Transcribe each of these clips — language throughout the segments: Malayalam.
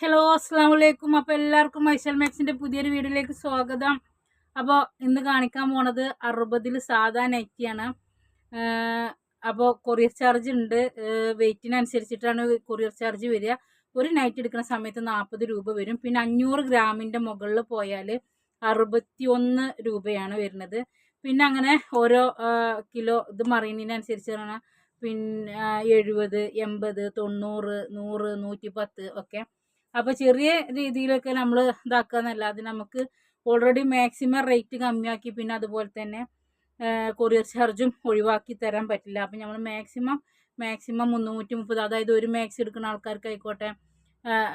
ഹലോ അസ്സാം വലൈക്കും അപ്പോൾ എല്ലാവർക്കും മൈസൽ മാക്സിന്റെ പുതിയൊരു വീഡിയോയിലേക്ക് സ്വാഗതം. അപ്പോൾ ഇന്ന് കാണിക്കാൻ പോണത് അറുപതിൽ സാധാ നൈറ്റിയാണ് അപ്പോൾ കൊറിയർ ചാർജ് ഉണ്ട്. വെയിറ്റിനനുസരിച്ചിട്ടാണ് കൊറിയർ ചാർജ് വരിക. ഒരു നൈറ്റ് എടുക്കുന്ന സമയത്ത് നാൽപ്പത് രൂപ വരും. പിന്നെ അഞ്ഞൂറ് ഗ്രാമിന്റെ മുകളിൽ പോയാൽ അറുപത്തി ഒന്ന് രൂപയാണ് വരുന്നത്. പിന്നെ അങ്ങനെ ഓരോ കിലോ ഇത് മറിയുന്നതിനനുസരിച്ചാണ് പിന്നെ എഴുപത് എൺപത് തൊണ്ണൂറ് നൂറ് നൂറ്റി പത്ത് ഒക്കെ. അപ്പോൾ ചെറിയ രീതിയിലൊക്കെ നമ്മൾ ഇതാക്കുക എന്നല്ലാതെ നമുക്ക് ഓൾറെഡി മാക്സിമം റേറ്റ് കമ്മിയാക്കി പിന്നെ അതുപോലെ തന്നെ കൊറിയർ ചാർജും ഒഴിവാക്കി തരാൻ പറ്റില്ല. അപ്പം നമ്മൾ മാക്സിമം മാക്സിമം മുന്നൂറ്റി മുപ്പത് അതായത് ഒരു മാക്സ് എടുക്കുന്ന ആൾക്കാർക്ക് ആയിക്കോട്ടെ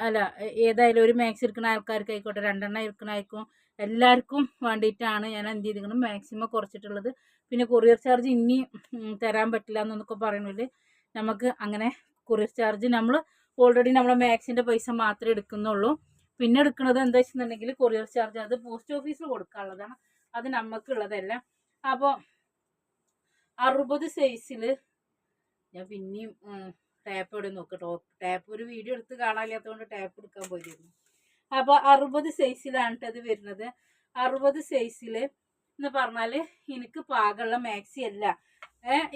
അല്ല ഏതായാലും ഒരു മാക്സ് എടുക്കുന്ന ആൾക്കാർക്ക് ആൾക്കാർക്കായിക്കോട്ടെ രണ്ടെണ്ണം എടുക്കുന്ന എടുക്കണമായിരിക്കും. എല്ലാവർക്കും വേണ്ടിയിട്ടാണ് ഞാൻ എന്ത് ചെയ്തിരിക്കുന്നത് മാക്സിമം കുറച്ചിട്ടുള്ളത്. പിന്നെ കൊറിയർ ചാർജ് ഇനി തരാൻ പറ്റില്ല എന്നൊക്കെ പറയുന്നത് നമുക്ക് അങ്ങനെ കൊറിയർ ചാർജ് നമ്മൾ ഓൾറെഡി നമ്മൾ മാക്സിന്റെ പൈസ മാത്രമേ എടുക്കുന്നുള്ളൂ. പിന്നെ എടുക്കുന്നത് എന്താ വെച്ചിട്ടുണ്ടെങ്കിൽ കൊറിയർ ചാർജ് അത് പോസ്റ്റ് ഓഫീസിൽ കൊടുക്കാനുള്ളതാണ്. അത് നമുക്കുള്ളതല്ല അപ്പോൾ അറുപത് സൈസിൽ ഞാൻ പിന്നെയും ടാപ്പ് ഇവിടെ നോക്കട്ടോ. ടാപ്പ് ഒരു വീഡിയോ എടുത്ത് കാണാനില്ലാത്തതുകൊണ്ട് ടാപ്പ് എടുക്കാൻ പോയിരുന്നു അപ്പോൾ അറുപത് സൈസിലാണ് അത് വരുന്നത്. അറുപത് സൈസിൽ എന്ന് പറഞ്ഞാൽ എനിക്ക് പാകമുള്ള മാക്സി അല്ല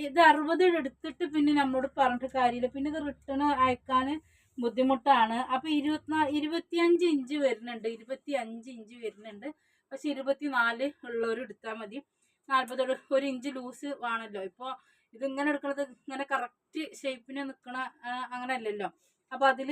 ഇത് അറുപത് എടുത്തിട്ട് പിന്നെ നമ്മളോട് പറഞ്ഞിട്ട് കാര്യമില്ല. പിന്നെ ഇത് റിട്ടേൺ അയക്കാൻ ബുദ്ധിമുട്ടാണ്. അപ്പോൾ ഇരുപത്തിനാല് ഇരുപത്തിയഞ്ച് ഇഞ്ച് വരുന്നുണ്ട്. ഇരുപത്തി അഞ്ച് ഇഞ്ച് വരുന്നുണ്ട്. പക്ഷെ ഇരുപത്തിനാല് ഉള്ളവർ എടുത്താൽ മതി. നാൽപ്പത് ഒരു ഇഞ്ച് ലൂസ് വേണമല്ലോ ഇപ്പോൾ ഇതിങ്ങനെ എടുക്കുന്നത് ഇങ്ങനെ കറക്റ്റ് ഷേപ്പിന് നിൽക്കണ അങ്ങനെ അല്ലല്ലോ അപ്പോൾ അതിൽ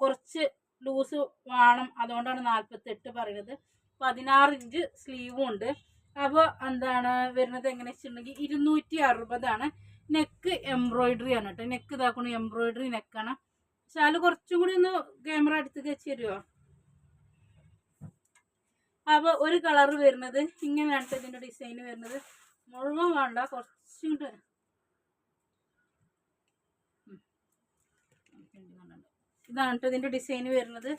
കുറച്ച് ലൂസ് വേണം. അതുകൊണ്ടാണ് നാൽപ്പത്തെട്ട് പറയുന്നത്. പതിനാറ് ഇഞ്ച് സ്ലീവും ഉണ്ട്. അപ്പോൾ എന്താണ് വരുന്നത് എങ്ങനെ വെച്ചിട്ടുണ്ടെങ്കിൽ ഇരുന്നൂറ്റി അറുപതാണ് നെക്ക് എംബ്രോയിഡറി ആണ് കേട്ടോ. നെക്ക് ഇതാക്കണം എംബ്രോയിഡറി നെക്കാണ് ശാൽ കുറച്ചും കൂടി ഒന്ന് ക്യാമറ അടുത്തേക്ക് വെച്ച് തരുമോ അപ്പോൾ ഒരു കളർ വരുന്നത് ഇങ്ങനെയാണ് ഇതിന്റെ ഡിസൈൻ വരുന്നത്. മുഴുവൻ വേണ്ട കുറച്ചും കൂടെ. ഇതാണ് ഇതിന്റെ ഡിസൈൻ വരുന്നത്.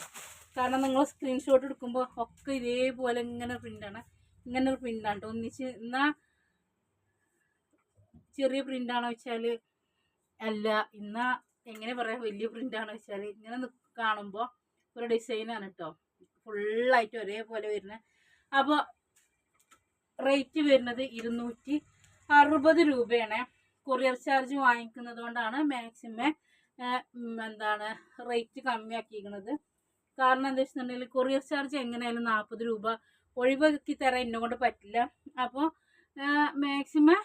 കാരണം നിങ്ങൾ സ്ക്രീൻഷോട്ട് എടുക്കുമ്പോൾ ഒക്കെ ഇതേപോലെ ഇങ്ങനെ പ്രിന്റാണ് ഇങ്ങനെ ഒരു പ്രിന്റാണ് ഒന്നിച്ച് എന്നാൽ ചെറിയ പ്രിന്റാണോ വെച്ചാൽ അല്ല എന്നാ എങ്ങനെ പറയാം വലിയ പ്രിന്റാണോ വെച്ചാൽ ഇങ്ങനെ കാണുമ്പോൾ ഒരു ഡിസൈനാണ് കേട്ടോ ഫുള്ളായിട്ട് ഒരേപോലെ വരുന്നത് അപ്പോൾ റേറ്റ് വരുന്നത് ഇരുന്നൂറ്റി അറുപത് രൂപയാണ്. കൊറിയർ ചാർജ് വാങ്ങിക്കുന്നത് കൊണ്ടാണ് മാക്സിമം എന്താണ് റേറ്റ് കമ്മിയാക്കിയിരിക്കുന്നത്. കാരണം എന്താ വെച്ചിട്ടുണ്ടെങ്കിൽ കൊറിയർ ചാർജ് എങ്ങനെയായാലും നാൽപ്പത് രൂപ ഒഴിവാക്കി തരാൻ എന്നെ കൊണ്ട് പറ്റില്ല. അപ്പോൾ മാക്സിമം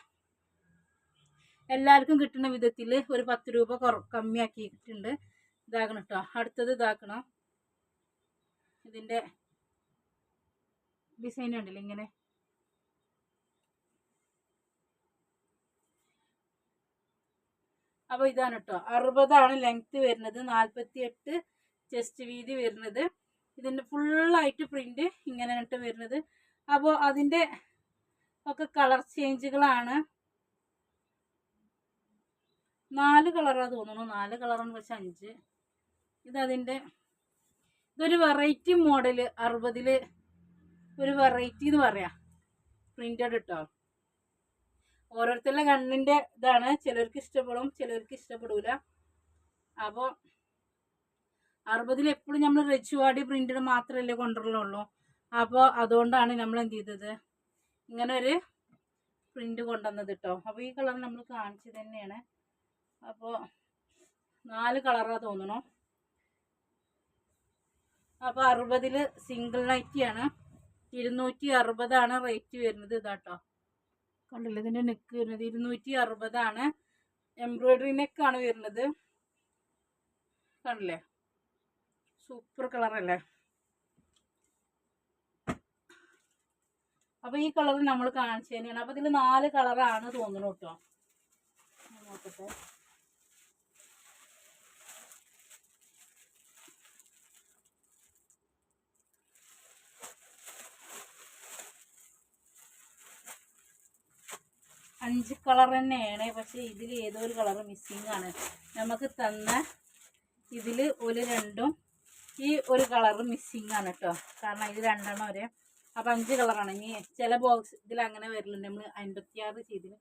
എല്ലാവർക്കും കിട്ടുന്ന വിധത്തിൽ ഒരു പത്ത് രൂപ കുറ കമ്മിയാക്കിയിട്ടുണ്ട്. ഇതാക്കണം കേട്ടോ അടുത്തത് ഇതാക്കണം. ഇതിന്റെ ഡിസൈൻ ഉണ്ടല്ലോ ഇങ്ങനെ? അപ്പോൾ ഇതാണ് കേട്ടോ അറുപതാണ് ലെങ്ത്ത് വരുന്നത്. നാൽപ്പത്തി എട്ട് ചെസ്റ്റ് വീതി വരുന്നത്. ഇതിന്റെ ഫുള്ളായിട്ട് പ്രിന്റ് ഇങ്ങനെ ഇട്ട് വരുന്നത്. അപ്പോൾ അതിന്റെ ഒക്കെ കളർ ചേഞ്ചുകളാണ് നാല് കളറാണ് തോന്നുന്നു. നാല് കളറാണ് പക്ഷെ അഞ്ച്. ഇതതിന്റെ ഇതൊരു വെറൈറ്റി മോഡൽ അറുപതിൽ ഒരു വെറൈറ്റി എന്ന് പറയാം. പ്രിന്റഡ് കേട്ടോ ഓരോരുത്തരുടെ കണ്ണിന്റെ ഇതാണ്. ചിലർക്ക് ഇഷ്ടപ്പെടും ചിലർക്ക് ഇഷ്ടപ്പെടൂല. അപ്പോൾ അറുപതിൽ എപ്പോഴും നമ്മൾ റിച്ച് വാടി പ്രിന്റഡ് മാത്രമല്ലേ കൊണ്ടുവരുള്ളൂ അപ്പോൾ അതുകൊണ്ടാണ് നമ്മൾ എന്ത് ചെയ്തത്? ഇങ്ങനെ ഒരു പ്രിന്റ് കൊണ്ടുവന്നത് കേട്ടോ അപ്പോൾ ഈ കളർ നമ്മൾ കാണിച്ചു തന്നെയാണ്. അപ്പോൾ നാല് കളറാണ് തോന്നണു. അപ്പോൾ അറുപതിൽ സിംഗിൾ നൈറ്റിയാണ് ഇരുന്നൂറ്റി അറുപതാണ് റേറ്റ് വരുന്നത് ഇതാട്ടോ കണ്ടില്ല ഇതിന്റെ നെക്ക് വരുന്നത്? ഇരുന്നൂറ്റി അറുപതാണ് എംബ്രോയിഡറി നെക്കാണ് വരുന്നത്. കണ്ടില്ലേ? സൂപ്പർ കളറല്ലേ? അപ്പോൾ ഈ കളർ നമ്മൾ കാണിച്ചു തന്നെയാണ്. അപ്പോൾ ഇതിൽ നാല് കളറാണ് തോന്നുന്നു കേട്ടോ. നോക്കട്ടെ. അഞ്ച് കളർ തന്നെയാണ്. പക്ഷേ ഇതിൽ ഏതോ ഒരു കളർ മിസ്സിങ് ആണ്. നമുക്ക് തന്ന ഇതിൽ ഒരു രണ്ടും ഈ ഒരു കളർ മിസ്സിങ് ആണ് കേട്ടോ കാരണം ഇത് രണ്ടെണ്ണം വരെ അപ്പം അഞ്ച് കളറാണ്. ഇനി ചില ബോക്സ് ഇതിൽ അങ്ങനെ വരലുണ്ട്. നമ്മൾ അൻപത്തിയാറ് ചെയ്തിന്.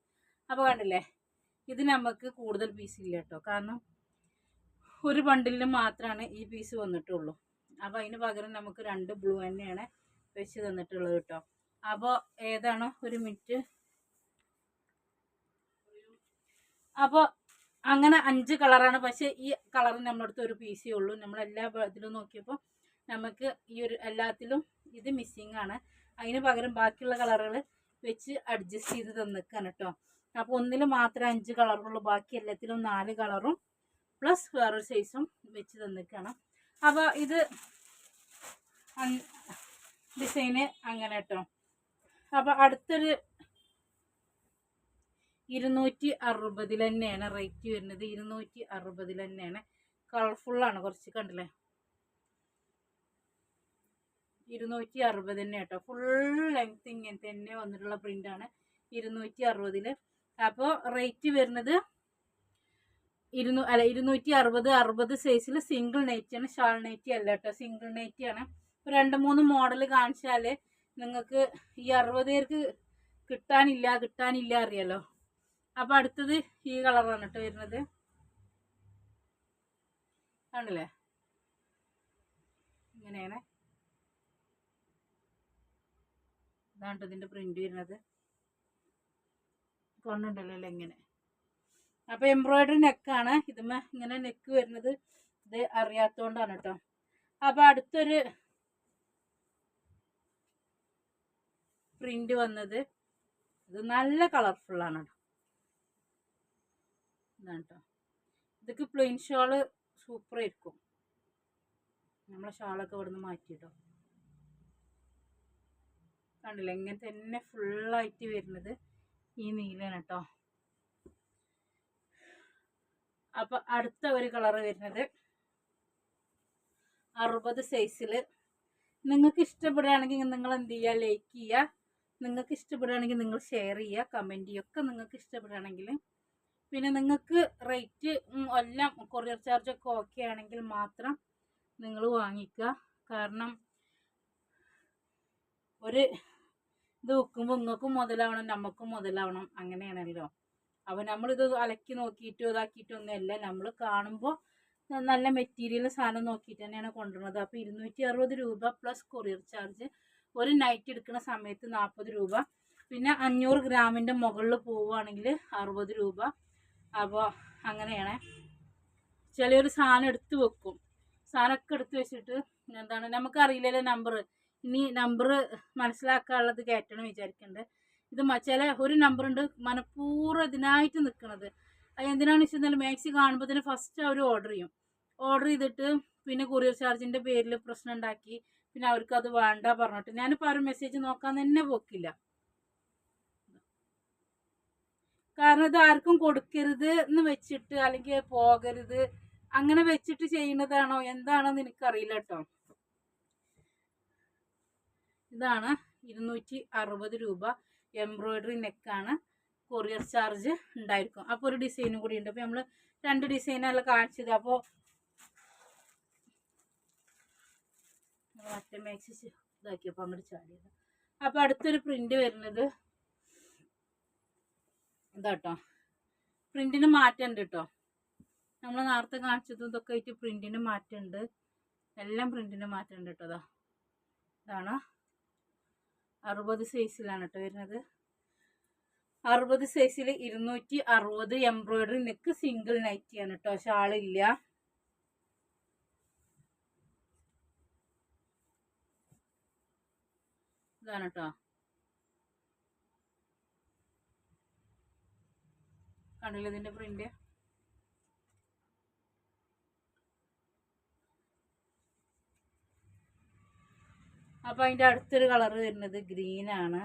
അപ്പോൾ കണ്ടില്ലേ? ഇത് നമുക്ക് കൂടുതൽ പീസ് ഇല്ല കേട്ടോ കാരണം ഒരു ബണ്ടിലിന് മാത്രമാണ് ഈ പീസ് വന്നിട്ടുള്ളൂ. അപ്പോൾ അതിന് പകരം നമുക്ക് രണ്ട് ബ്ലൂ തന്നെയാണ് വെച്ച് തന്നിട്ടുള്ളത് കേട്ടോ അപ്പോൾ ഏതാണോ ഒരു മിനിറ്റ് അപ്പോൾ അങ്ങനെ അഞ്ച് കളറാണ്. പക്ഷേ ഈ കളർ നമ്മളടുത്ത് ഒരു പീസേ ഉള്ളൂ. നമ്മൾ എല്ലാ ഇതിലും നോക്കിയപ്പോൾ നമുക്ക് ഈ ഒരു എല്ലാത്തിലും ഇത് മിസ്സിങ് ആണ്. അതിന് പകരം ബാക്കിയുള്ള കളറുകൾ വെച്ച് അഡ്ജസ്റ്റ് ചെയ്ത് തന്നിക്കാണ് കേട്ടോ അപ്പോൾ ഒന്നിൽ മാത്രം അഞ്ച് കളറുള്ളൂ. ബാക്കി എല്ലാത്തിലും നാല് കളറും പ്ലസ് വേറൊരു സൈസും വെച്ച് തന്നിക്കണം. അപ്പോൾ ഇത് ഡിസൈന് അങ്ങനെ കേട്ടോ അപ്പോൾ അടുത്തൊരു ഇരുന്നൂറ്റി അറുപതിൽ തന്നെയാണ് റേറ്റ് വരുന്നത്. ഇരുന്നൂറ്റി അറുപതിൽ തന്നെയാണ് കളർഫുള്ളാണ് കുറച്ച് കണ്ടില്ലേ? ഇരുന്നൂറ്റി അറുപത് തന്നെ കേട്ടോ. ഫുൾ ലെങ്ത് ഇങ്ങനെ തന്നെ വന്നിട്ടുള്ള പ്രിന്റാണ് ഇരുന്നൂറ്റി അറുപതിൽ അപ്പോൾ റേറ്റ് വരുന്നത് ഇരുന്നൂ അല്ല ഇരുന്നൂറ്റി അറുപത് അറുപത് സൈസിൽ സിംഗിൾ നൈറ്റിയാണ് ഷാൾ നെറ്റി അല്ല കേട്ടോ. സിംഗിൾ നൈറ്റിയാണ് രണ്ട് മൂന്ന് മോഡൽ കാണിച്ചാൽ നിങ്ങൾക്ക് ഈ അറുപത് പേർക്ക് കിട്ടാനില്ല കിട്ടാനില്ല അറിയാലോ. അപ്പോൾ അടുത്തത് ഈ കളറാണ് കേട്ടോ വരുന്നത്. ആണല്ലേ ഇങ്ങനെയാണ്. ഇതാണ് ഇതിന്റെ പ്രിന്റ് വരുന്നത്. കൊണ്ടുണ്ടല്ലോ ഇങ്ങനെ. അപ്പോൾ എംബ്രോയിഡറി നെക്കാണ് ഇതുമ്മ ഇങ്ങനെ നെക്ക് വരുന്നത് ഇത് അറിയാത്തതുകൊണ്ടാണ് കേട്ടോ അപ്പോൾ അടുത്തൊരു പ്രിന്റ് വന്നത്. ഇത് നല്ല കളർഫുള്ളാണ് കേട്ടോ ഇതാണ് കേട്ടോ ഇതൊക്കെ പ്ലെയിൻ ഷാൾ സൂപ്പർ ആയിരിക്കും. നമ്മളെ ഷാളൊക്കെ മാറ്റി മാറ്റിയിട്ടോ കണ്ടില്ല? ഇങ്ങനെ തന്നെ ഫുള്ളായിട്ട് വരുന്നത് ഈ നീലാണ് കേട്ടോ അപ്പം അടുത്ത ഒരു കളറ് വരുന്നത് അറുപത് സൈസിൽ നിങ്ങൾക്ക് ഇഷ്ടപ്പെടുകയാണെങ്കിൽ നിങ്ങൾ എന്ത് ചെയ്യുക? ലൈക്ക് ചെയ്യുക. നിങ്ങൾക്ക് ഇഷ്ടപ്പെടുകയാണെങ്കിൽ നിങ്ങൾ ഷെയർ ചെയ്യുക. കമന്റ് ചെയ്യുക. ഒക്കെ നിങ്ങൾക്ക് ഇഷ്ടപ്പെടുകയാണെങ്കിൽ പിന്നെ നിങ്ങൾക്ക് റേറ്റ് എല്ലാം കൊറിയർ ചാർജൊക്കെ ഓക്കെ ആണെങ്കിൽ മാത്രം നിങ്ങൾ വാങ്ങിക്കുക. കാരണം ഒരു ഇത് വെക്കുമ്പോൾ നിങ്ങൾക്കും മുതലാവണം നമുക്കും മുതലാവണം. അങ്ങനെയാണല്ലോ. അപ്പോൾ നമ്മളിത് അലക്കി നോക്കിയിട്ടോ ഇതാക്കിയിട്ടോ ഒന്നുമല്ല നമ്മൾ കാണുമ്പോൾ നല്ല മെറ്റീരിയൽ സാധനം നോക്കിയിട്ട് തന്നെയാണ് കൊണ്ടുവരുന്നത്. അപ്പോൾ ഇരുന്നൂറ്റി അറുപത് രൂപ പ്ലസ് കൊറിയർ ചാർജ് ഒരു നൈറ്റ് എടുക്കുന്ന സമയത്ത് നാൽപ്പത് രൂപ. പിന്നെ അഞ്ഞൂറ് ഗ്രാമിന്റെ മുകളിൽ പോവുകയാണെങ്കിൽ അറുപത് രൂപ. അപ്പോൾ അങ്ങനെയാണ്. ചിലയൊരു സാധനം എടുത്ത് വെക്കും. സാധനമൊക്കെ എടുത്ത് വെച്ചിട്ട് എന്താണ് നമുക്കറിയില്ലല്ലോ നമ്പർ ഇനി നമ്പർ മനസ്സിലാക്കാനുള്ളത് കയറ്റണം വിചാരിക്കേണ്ടത് ഇത് ചില ഒരു നമ്പർ ഉണ്ട് മനഃപൂർവം ഇതിനായിട്ട് നിൽക്കുന്നത് അത് എന്തിനാണെന്ന് വെച്ചാൽ മാക്സി കാണുമ്പോൾ തന്നെ ഫസ്റ്റ് അവർ ഓർഡർ ചെയ്യും. ഓർഡർ ചെയ്തിട്ട് പിന്നെ കൊറിയർ ചാർജിന്റെ പേരിൽ പ്രശ്നം ഉണ്ടാക്കി. പിന്നെ അവർക്ക് അത് വേണ്ട പറഞ്ഞിട്ട്. ഞാനിപ്പോൾ ആ ഒരു മെസ്സേജ് നോക്കാൻ തന്നെ പോക്കില്ല. കാരണം ഇത് ആർക്കും കൊടുക്കരുത് എന്ന് വെച്ചിട്ട് അല്ലെങ്കിൽ പോകരുത്. അങ്ങനെ വെച്ചിട്ട് ചെയ്യുന്നതാണോ? എന്താണെന്ന് എനിക്കറിയില്ല കേട്ടോ. ഇതാണ് ഇരുന്നൂറ്റി അറുപത് രൂപ എംബ്രോയിഡറി നെക്കാണ് കൊറിയർ ചാർജ് ഉണ്ടായിരിക്കും. അപ്പോൾ ഒരു ഡിസൈനും കൂടി ഉണ്ട്. അപ്പോൾ നമ്മൾ രണ്ട് ഡിസൈനല്ല കാണിച്ചത്. അപ്പോൾ മറ്റേ മാക്സി ഇതാക്കിയപ്പോൾ അങ്ങോട്ട് ചാടിയത്. അപ്പോൾ അടുത്തൊരു പ്രിന്റ് വരുന്നത് ഇതാട്ടോ. പ്രിന്റിന് മാറ്റമുണ്ട് കേട്ടോ നമ്മൾ നേരത്തെ കാണിച്ചതും ഇതൊക്കെ ആയിട്ട് പ്രിന്റിന് മാറ്റമുണ്ട് എല്ലാം പ്രിന്റിന് മാറ്റമുണ്ട് കേട്ടോ ഇതാണ്? അറുപത് സൈസിലാണ് കേട്ടോ വരുന്നത്. അറുപത് സൈസിൽ ഇരുന്നൂറ്റി അറുപത് എംബ്രോയിഡറി നെക്ക് സിംഗിൾ നൈറ്റിയാണ് കേട്ടോ ഷാളില്ല ഇതാണ് കേട്ടോ കണ്ടില്ല ഇതിന്റെ പ്രിന്റ് അപ്പോൾ അതിന്റെ അടുത്തൊരു കളർ വരുന്നത് ഗ്രീനാണ്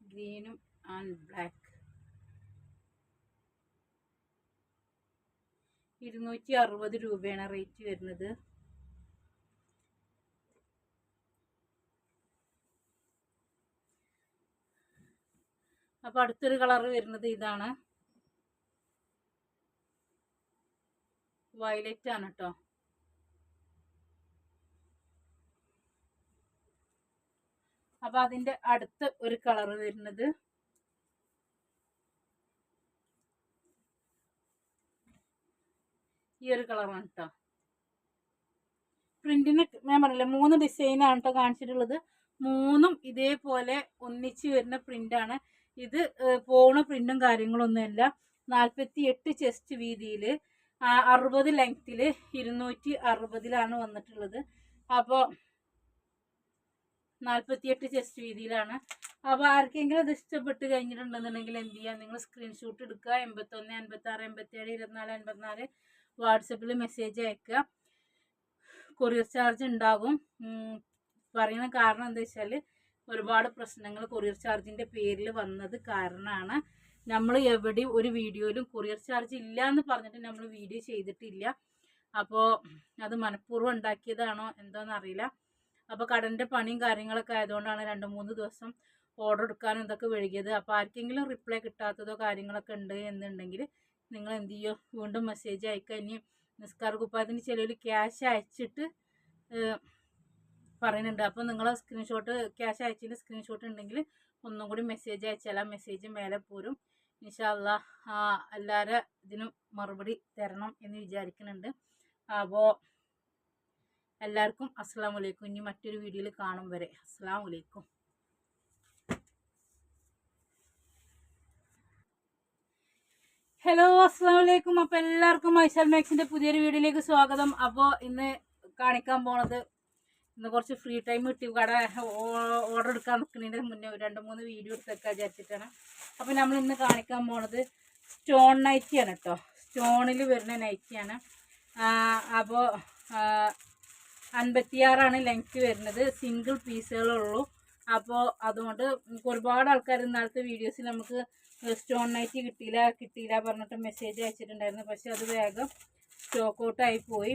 ഗ്രീനും ആൻഡ് ബ്ലാക്ക്. ഇരുന്നൂറ്റി അറുപത് രൂപയാണ് റേറ്റ് വരുന്നത്. അപ്പോൾ അടുത്തൊരു കളർ വരുന്നത് ഇതാണ്. വയലറ്റ് ആണ് കേട്ടോ അപ്പൊ അതിന്റെ അടുത്ത ഒരു കളർ വരുന്നത് ഈ ഒരു കളറാണ് കേട്ടോ പ്രിന്റിന് ഞാൻ പറഞ്ഞില്ല മൂന്ന് ഡിസൈനാണ് കേട്ടോ കാണിച്ചിട്ടുള്ളത്. മൂന്നും ഇതേപോലെ ഒന്നിച്ച് വരുന്ന പ്രിന്റാണ് ഇത് പോണ പ്രിന്റും കാര്യങ്ങളൊന്നുമല്ല നാൽപ്പത്തി എട്ട് ചെസ്റ്റ് വീതിയിൽ അറുപത് ലെങ്ത്തിൽ ഇരുന്നൂറ്റി അറുപതിലാണ് വന്നിട്ടുള്ളത്. അപ്പോൾ നാൽപ്പത്തിയെട്ട് ചെസ്റ്റ് വീതിയിലാണ്. അപ്പോൾ ആർക്കെങ്കിലും അത് ഇഷ്ടപ്പെട്ട് കഴിഞ്ഞിട്ടുണ്ടെന്നുണ്ടെങ്കിൽ എന്ത് ചെയ്യുക നിങ്ങൾ സ്ക്രീൻഷോട്ട് എടുക്കുക. എൺപത്തൊന്ന് എൺപത്താറ് എൺപത്തേഴ് ഇരുപത്തിനാല് എൺപത്തിനാല് വാട്സപ്പിൽ മെസ്സേജ് അയക്കുക. കൊറിയർ ചാർജ് ഉണ്ടാകും. പറയുന്ന കാരണം എന്താ വെച്ചാൽ ഒരുപാട് പ്രശ്നങ്ങൾ കൊറിയർ ചാർജിന്റെ പേരിൽ വന്നത് കാരണമാണ് നമ്മൾ എവിടെയും ഒരു വീഡിയോയിലും കൊറിയർ ചാർജ് ഇല്ല എന്ന് പറഞ്ഞിട്ട് നമ്മൾ വീഡിയോ ചെയ്തിട്ടില്ല. അപ്പോൾ അത് മനഃപൂർവം ഉണ്ടാക്കിയതാണോ എന്താണെന്ന് അറിയില്ല. അപ്പോൾ കടന്റെ പണിയും കാര്യങ്ങളൊക്കെ ആയതുകൊണ്ടാണ് രണ്ട് മൂന്ന് ദിവസം ഓർഡർ എടുക്കാനും ഇതൊക്കെ വൈകിയത്. അപ്പോൾ ആർക്കെങ്കിലും റിപ്ലൈ കിട്ടാത്തതോ കാര്യങ്ങളൊക്കെ ഉണ്ട് എന്നുണ്ടെങ്കിൽ നിങ്ങൾ എന്ത് ചെയ്യുമോ വീണ്ടും മെസ്സേജ് അയക്കുക. ഇനി നിസ്കാർ കുപ്പായത്തിന് ചിലർ ക്യാഷ് അയച്ചിട്ട് പറയുന്നുണ്ട്. അപ്പോൾ നിങ്ങൾ സ്ക്രീൻഷോട്ട് ക്യാഷ് അയച്ചതിന്റെ സ്ക്രീൻഷോട്ട് ഉണ്ടെങ്കിൽ ഒന്നും കൂടി മെസ്സേജ് അയച്ചാൽ ആ മെസ്സേജ് മേലെ പോരും. ഇൻഷാല്ല എല്ലാവരും ഇതിന് മറുപടി തരണം എന്ന് വിചാരിക്കുന്നുണ്ട്. അപ്പോൾ എല്ലാവർക്കും അസ്സാം വലൈക്കും ഇനി മറ്റൊരു വീഡിയോയിൽ കാണും വരെ. അസ്സാം വലൈക്കും ഹലോ അസ്സാം വലൈക്കും അപ്പോൾ എല്ലാവർക്കും മൈസൽ മാക്സിന്റെ പുതിയൊരു വീഡിയോയിലേക്ക് സ്വാഗതം. അപ്പോൾ ഇന്ന് കാണിക്കാൻ പോണത് ഇന്ന് കുറച്ച് ഫ്രീ ടൈം കിട്ടി. കട ഓർഡർ എടുക്കാൻ നിൽക്കുന്നതിന്റെ മുന്നേ രണ്ട് മൂന്ന് വീഡിയോ എടുത്തേക്കാൻ വിചാരിച്ചിട്ടാണ്. അപ്പോൾ നമ്മൾ ഇന്ന് കാണിക്കാൻ പോണത് സ്റ്റോൺ നൈറ്റിയാണ് കേട്ടോ സ്റ്റോണിൽ വരുന്ന നൈറ്റിയാണ് അപ്പോൾ അൻപത്തിയാറാണ് ലെങ്ത് വരുന്നത്. സിംഗിൾ പീസുകളുള്ളൂ അപ്പോൾ അതുകൊണ്ട് ഒരുപാട് ആൾക്കാർ ഇന്നാളത്തെ വീഡിയോസിൽ നമുക്ക് സ്റ്റോൺ നൈറ്റ് കിട്ടിയില്ല കിട്ടിയില്ല പറഞ്ഞിട്ട് മെസ്സേജ് അയച്ചിട്ടുണ്ടായിരുന്നു. പക്ഷെ അത് വേഗം സ്റ്റോക്ക് ഔട്ട് ആയി പോയി.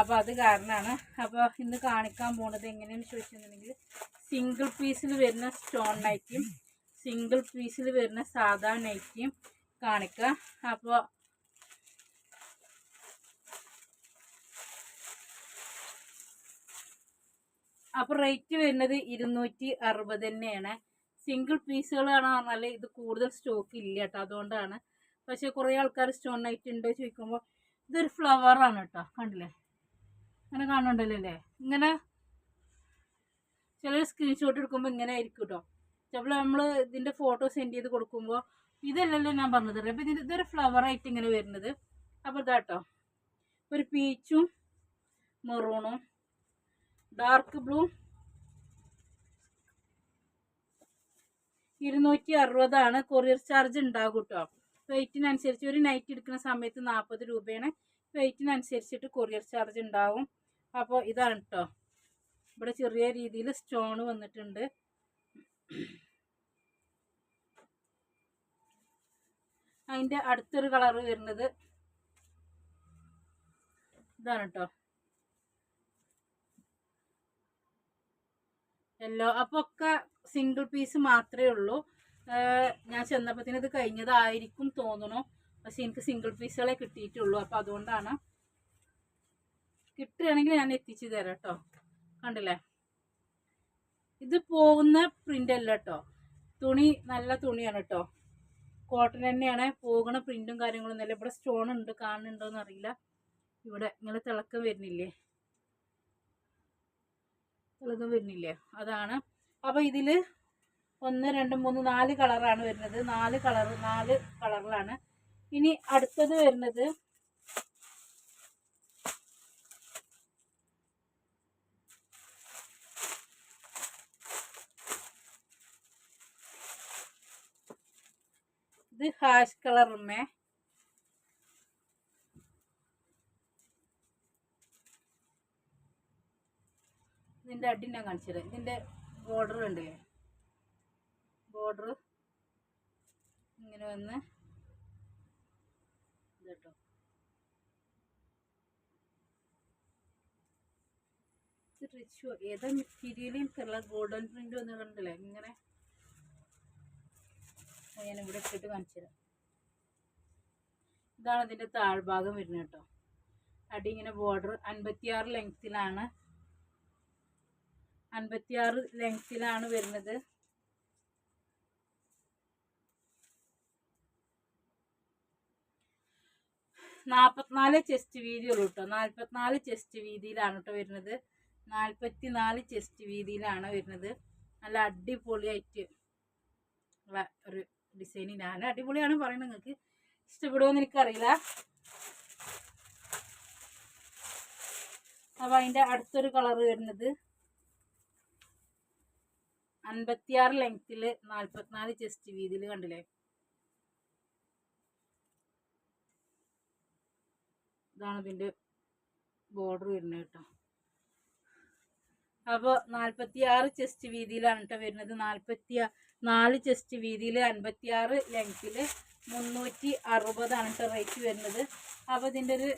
അപ്പോൾ അത് കാരണമാണ് അപ്പോൾ ഇന്ന് കാണിക്കാൻ പോണത് എങ്ങനെയാണെന്ന് ചോദിച്ചിട്ടുണ്ടെങ്കിൽ സിംഗിൾ പീസിൽ വരുന്ന സ്റ്റോൺ നൈറ്റിയും സിംഗിൾ പീസിൽ വരുന്ന സാധാ നൈറ്റിയും കാണിക്കുക അപ്പോൾ അപ്പോൾ റേറ്റ് വരുന്നത് ഇരുന്നൂറ്റി അറുപത് തന്നെയാണ്. സിംഗിൾ പീസുകളാണ് പറഞ്ഞാൽ ഇത് കൂടുതൽ സ്റ്റോക്ക് ഇല്ല കേട്ടോ അതുകൊണ്ടാണ്. പക്ഷേ കുറേ ആൾക്കാർ സ്റ്റോൺ നൈറ്റ് ഉണ്ടോ ചോദിക്കുമ്പോൾ ഇതൊരു ഫ്ലവറാണ് കേട്ടോ കണ്ടില്ലേ? ഇങ്ങനെ കാണുന്നുണ്ടല്ലോ അല്ലേ ഇങ്ങനെ ചില സ്ക്രീൻഷോട്ട് എടുക്കുമ്പോൾ ഇങ്ങനെ ആയിരിക്കും കേട്ടോ ചിലപ്പോൾ നമ്മൾ ഇതിന്റെ ഫോട്ടോ സെൻഡ് ചെയ്ത് കൊടുക്കുമ്പോൾ ഇതല്ലല്ലോ ഞാൻ പറഞ്ഞത്. അപ്പോൾ ഇതിന്റെ ഇതൊരു ഫ്ലവറായിട്ട് ഇങ്ങനെ വരുന്നത്. അപ്പോൾ ഇതാട്ടോ ഒരു പീച്ചും മെറൂണും ഡാർക്ക് ബ്ലൂ ഇരുന്നൂറ്റി അറുപതാണ് കൊറിയർ ചാർജ് ഉണ്ടാകും കേട്ടോ വെയ്റ്റിനനുസരിച്ച് ഒരു നൈറ്റ് എടുക്കുന്ന സമയത്ത് നാൽപ്പത് രൂപയാണ്. വെയ്റ്റിനനുസരിച്ചിട്ട് കൊറിയർ ചാർജ് ഉണ്ടാവും. അപ്പോൾ ഇതാണ് കേട്ടോ ഇവിടെ ചെറിയ രീതിയിൽ സ്റ്റോൺ വന്നിട്ടുണ്ട്. അതിന്റെ അടുത്തൊരു കളർ വരുന്നത് ഇതാണ് കേട്ടോ യെല്ലോ അപ്പോൾ ഒക്കെ സിംഗിൾ പീസ് മാത്രമേ ഉള്ളൂ. ഞാൻ ചെന്നപ്പോഴത്തേന് ഇത് കഴിഞ്ഞതായിരിക്കും തോന്നുന്നു. പക്ഷെ എനിക്ക് സിംഗിൾ പീസുകളെ കിട്ടിയിട്ടുള്ളൂ. അപ്പോൾ അതുകൊണ്ടാണ് കിട്ടുകയാണെങ്കിൽ ഞാൻ എത്തിച്ചു തരാം കേട്ടോ കണ്ടില്ലേ? ഇത് പോകുന്ന പ്രിന്റ് അല്ല കേട്ടോ തുണി നല്ല തുണിയാണ് കേട്ടോ കോട്ടൺ തന്നെയാണ്. പോകുന്ന പ്രിന്റും കാര്യങ്ങളൊന്നും അല്ല ഇവിടെ സ്റ്റോൺ ഉണ്ട്. കാണുന്നുണ്ടോ എന്ന് അറിയില്ല. ഇവിടെ ഇങ്ങനെ തിളക്കം വരുന്നില്ലേ? തിളക്കം വരുന്നില്ലേ? അതാണ്. അപ്പോൾ ഇതിൽ ഒന്ന് രണ്ട് മൂന്ന് നാല് കളറാണ് വരുന്നത്. നാല് കളർ നാല് കളറിലാണ് ഇനി അടുത്തത് വരുന്നത് ഇത് ഹാഷ് കളറുമേ. ഇതിന്റെ ഞാൻ കാണിച്ചത് ഇതിന്റെ ബോർഡർ ഉണ്ട്. ബോർഡർ ഇങ്ങനെ വന്ന് കേട്ടോ ഏതാ മെറ്റീരിയൽ കളർ ഗോൾഡൻ പ്രിന്റ് വന്നിട്ടുണ്ടല്ലേ ഇങ്ങനെ ഞാൻ ഇവിടെ ഇട്ടിട്ട് കാണിച്ചു തരാം. ഇതാണ് ഇതിന്റെ താഴ്ഭാഗം വരുന്നത് കേട്ടോ. അടി ഇങ്ങനെ ബോർഡർ അൻപത്തിയാറ് ലെങ്ത്തിലാണ് അൻപത്തിയാറ് ലെങ്ത്തിലാണ് വരുന്നത്. നാൽപ്പത്തിനാല് ചെസ്റ്റ് വീതി ഉള്ളു കേട്ടോ. നാൽപ്പത്തിനാല് ചെസ്റ്റ് വീതിയിലാണ് കേട്ടോ വരുന്നത്. നാൽപ്പത്തി നാല് ചെസ്റ്റ് വീതിയിലാണ് വരുന്നത്. നല്ല അടിപൊളിയായിട്ട് ഉള്ള ഒരു ഡിസൈൻ ഞാൻ അടിപൊളിയാണ് പറയുന്നത് നിങ്ങൾക്ക്. ഇഷ്ടപ്പെടുമോയെന്ന് എനിക്കറിയില്ല. അപ്പോൾ അതിന്റെ അടുത്തൊരു കളർ വരുന്നത് അൻപത്തിയാറ് ലെങ്ത്തിൽ നാൽപ്പത്തിനാല് ചെസ്റ്റ് വീതിയിൽ കണ്ടില്ലേ? ഇതാണ് ഇതിന്റെ ബോർഡർ വരുന്നത് കേട്ടോ. അപ്പോൾ നാൽപ്പത്തി ആറ് ചെസ്റ്റ് വീതിയിലാണ് കേട്ടോ വരുന്നത്. നാൽപ്പത്തി നാല് ചെസ്റ്റ് വീതിയിൽ അൻപത്തി ആറ് ലെങ്ത്തിൽ മുന്നൂറ്റി അറുപതാണ് കേട്ടോ റേറ്റ് വരുന്നത്. അപ്പോൾ ഇതിന്റെ ഒരു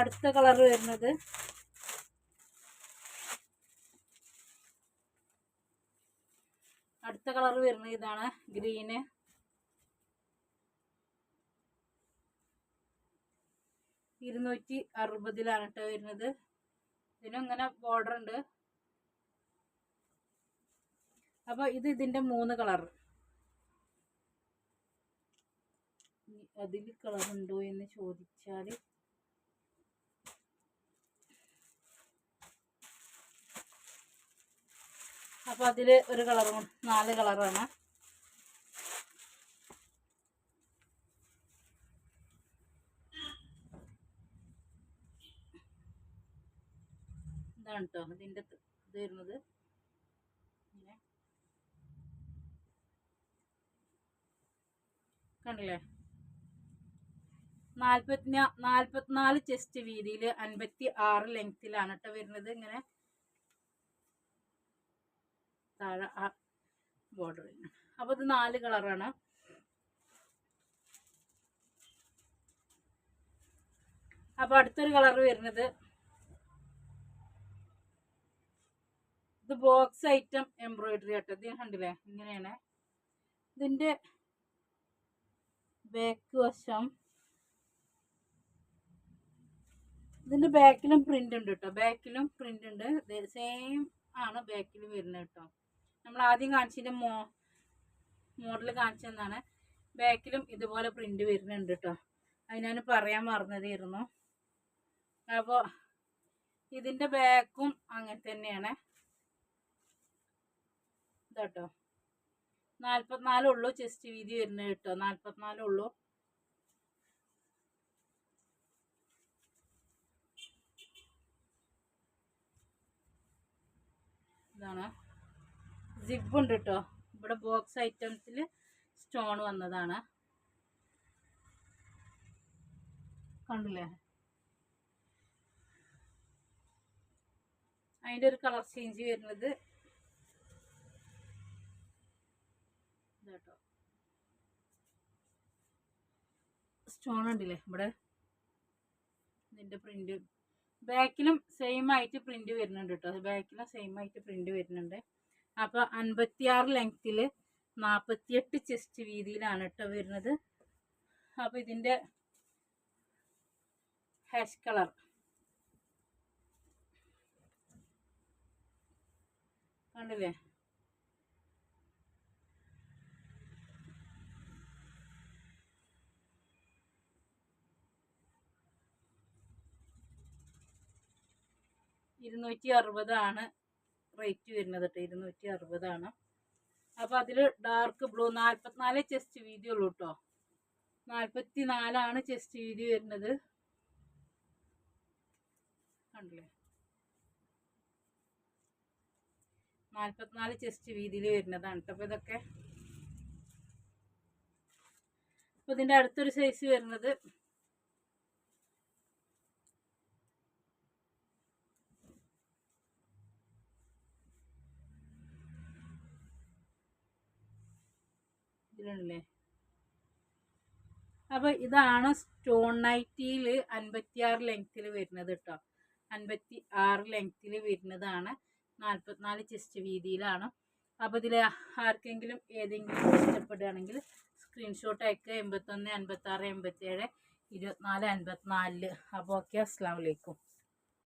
അടുത്ത കളർ വരുന്നത് അടുത്ത കളർ വരുന്നത് ഇതാണ് ഗ്രീന് ഇരുന്നൂറ്റി അറുപതിലാണ് കേട്ടോ വരുന്നത്. ഇതിനും ഇങ്ങനെ ബോർഡർ ഉണ്ട്. അപ്പോൾ ഇത് ഇതിന്റെ മൂന്ന് കളർ അതിൽ ഉണ്ടോ എന്ന് ചോദിച്ചാൽ അപ്പോൾ അതിൽ ഒരു കളറും നാല് കളറാണ് ഇതാണ് കേട്ടോ ഇതിന്റെ ഇത് വരുന്നത്. ഇങ്ങനെ. കണ്ടില്ലേ? നാൽപ്പത്തി നാൽപ്പത്തിനാല് ചെസ്റ്റ് വീതിയിൽ അൻപത്തി ആറ് ലെങ്ത്തിലാണ് കേട്ടോ വരുന്നത്. ഇങ്ങനെ. താഴെ ആ ബോർഡർ അപ്പോൾ ഇത് നാല് കളറാണ് അപ്പോൾ അടുത്തൊരു കളർ വരുന്നത് ഇത് ബോക്സ് ഐറ്റം എംബ്രോയിഡറി ആട്ടോ. ഇത് കണ്ടില്ലേ? ഇങ്ങനെയാണ്. ഇതിന്റെ ബാക്ക് വശം. ഇതിന്റെ ബാക്കിലും പ്രിന്റ് ഉണ്ട് കേട്ടോ ബാക്കിലും പ്രിന്റ് ഉണ്ട്. സെയിം ആണ് ബാക്കിൽ വരുന്നത് കേട്ടോ നമ്മൾ ആദ്യം കാണിച്ചതിന്റെ മോ മോഡൽ കാണിച്ചതെന്നാണ് ബാക്കിലും ഇതുപോലെ പ്രിന്റ് വരുന്നുണ്ട് കേട്ടോ അത് ഞാൻ പറയാൻ മറന്നതായിരുന്നു. അപ്പോൾ ഇതിന്റെ ബാക്കും അങ്ങനെ തന്നെയാണ്. ഇതാട്ടോ. നാൽപ്പത്തിനാലുള്ളൂ ചെസ്റ്റ് വീതി വരുന്നത് കേട്ടോ. നാൽപ്പത്തിനാലുള്ളൂ ഇതാണ്. സിബ് ഉണ്ട് കേട്ടോ. ഇവിടെ ബോക്സ് ഐറ്റംസിൽ സ്റ്റോൺ വന്നതാണ്. കണ്ടില്ലേ? അതിന്റെ ഒരു കളർ ചേഞ്ച് വരുന്നത് ഇതാട്ടോ സ്റ്റോൺ ഇവിടെ. ഇതിന്റെ പ്രിന്റ് ബാക്കിലും സെയിം ആയിട്ട് പ്രിന്റ് വരുന്നുണ്ട് കേട്ടോ ബാക്കിലും സെയിം ആയിട്ട് പ്രിന്റ് വരുന്നുണ്ട്. അപ്പോൾ അൻപത്തിയാറ് ലെങ്ത്തിൽ നാൽപ്പത്തിയെട്ട് ചെസ്റ്റ് വീതിയിലാണ് കേട്ടോ വരുന്നത്. അപ്പോൾ ഇതിന്റെ ഹാഷ് കളർ കണ്ടില്ലേ? ഇരുന്നൂറ്റി അറുപതാണ് റേറ്റ് വരുന്നത് കേട്ടോ ഇരുന്നൂറ്റി അറുപതാണ് അപ്പോൾ അതിൽ ഡാർക്ക് ബ്ലൂ നാൽപ്പത്തിനാല് ചെസ്റ്റ് വീതി ഉള്ളൂ കേട്ടോ. നാൽപ്പത്തി നാലാണ് ചെസ്റ്റ് വീതി വരുന്നത്. കണ്ടില്ലേ? നാൽപ്പത്തിനാല് ചെസ്റ്റ് വീതിയിൽ വരുന്നതാണ് കേട്ടോ. അപ്പോൾ ഇതൊക്കെ. അപ്പോൾ ഇതിന്റെ അടുത്തൊരു സൈസ് വരുന്നത് ഇതിലുണ്ടല്ലേ അപ്പോൾ ഇതാണ് സ്റ്റോൺ നൈറ്റിയിൽ അൻപത്തിയാറ് ലെങ്ത്തിൽ വരുന്നത് കേട്ടോ അൻപത്തി ആറ് ലെങ്ത്തിൽ വരുന്നതാണ്. നാൽപ്പത്തിനാല് ചെസ്റ്റ് വീതിയിലാണ്. അപ്പോൾ ഇതിൽ ആർക്കെങ്കിലും ഏതെങ്കിലും ഇഷ്ടപ്പെടുകയാണെങ്കിൽ സ്ക്രീൻഷോട്ട് അയക്കുക എൺപത്തൊന്ന് അൻപത്താറ് എൺപത്തേഴ് ഇരുപത്തിനാല് അൻപത്തിനാലിൽ അപ്പോൾ ഓക്കെ അസ്സാം വലൈക്കും